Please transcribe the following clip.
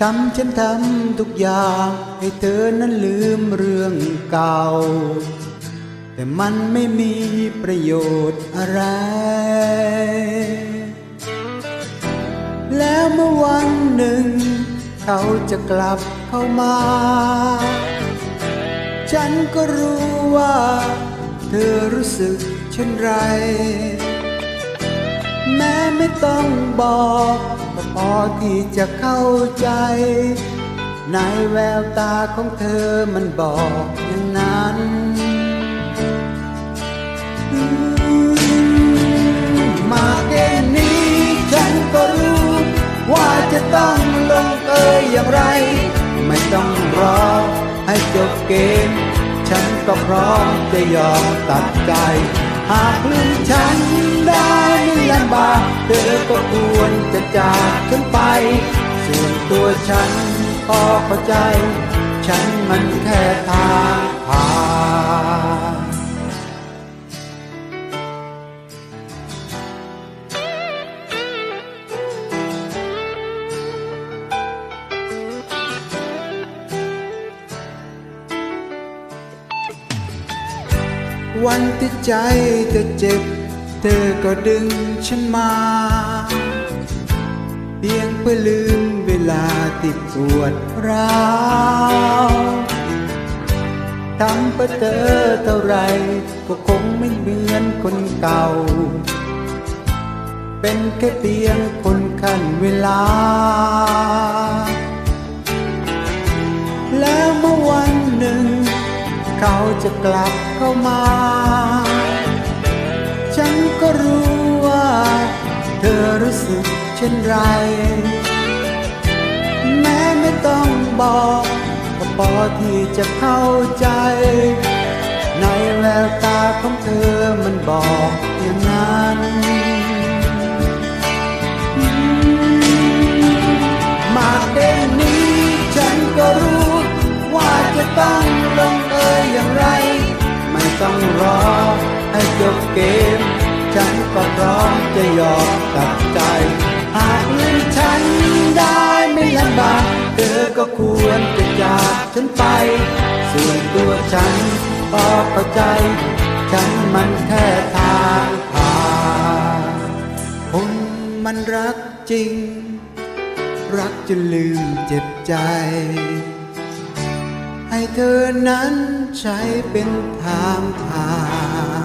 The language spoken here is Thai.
ทำฉันทำทุกอย่างให้เธอนั้นลืมเรื่องเก่า แต่มันไม่มีประโยชน์อะไร แล้วเมื่อวันหนึ่ง เขาจะกลับเข้ามา ฉันก็รู้ว่า เธอรู้สึกเช่นไร ไม่ต้องบอกก็พอที่จะเข้าใจ ในแววตาของเธอมันบอกอย่างนั้นมาแค่นี้ฉันก็รู้ ว่าจะต้องลงเอยอย่างไร ไม่ต้องรอให้จบเกม ฉันก็พร้อมจะยอมตัดใจ หากลืมฉัน มากเธอก็ควรจะจากฉันไป ส่วนตัวฉันพอเข้าใจ ฉันมันแค่ทางผ่านวันที่ใจเธอเจ็บ เธอก็ดึงฉันมา เพียงเพื่อลืมเวลาที่ปวดร้าวทำเพื่อเธอเท่าไรก็คงไม่เหมือนคนเก่า เป็นแค่เพียงคนขั้นเวลา แล้วเมื่อวันหนึ่ง เขาจะกลับเข้ามา ฉันก็รู้ว่า เธอรู้สึกเช่นไร แม้ไม่ต้องบอกก็พอที่จะเข้าใจ ในแววตาของเธอมันบอกอย่างนั้นมาเด่นนี้ฉันก็รู้ ว่าจะต้องลงเอยอย่างไร ไม่ต้องรอ ให้จบเกม ฉันก็พร้อมจะยอมตัดใจ หากลืมฉันได้ไม่ลำบากเธอก็ควรจะจากฉันไป ส่วนตัวฉันก็เข้าใจ ฉันมันแค่ทางผ่านคนมันรักจริง รักจนลืมเจ็บใจ ให้เธอนั้นใช้เป็นทางผ่าน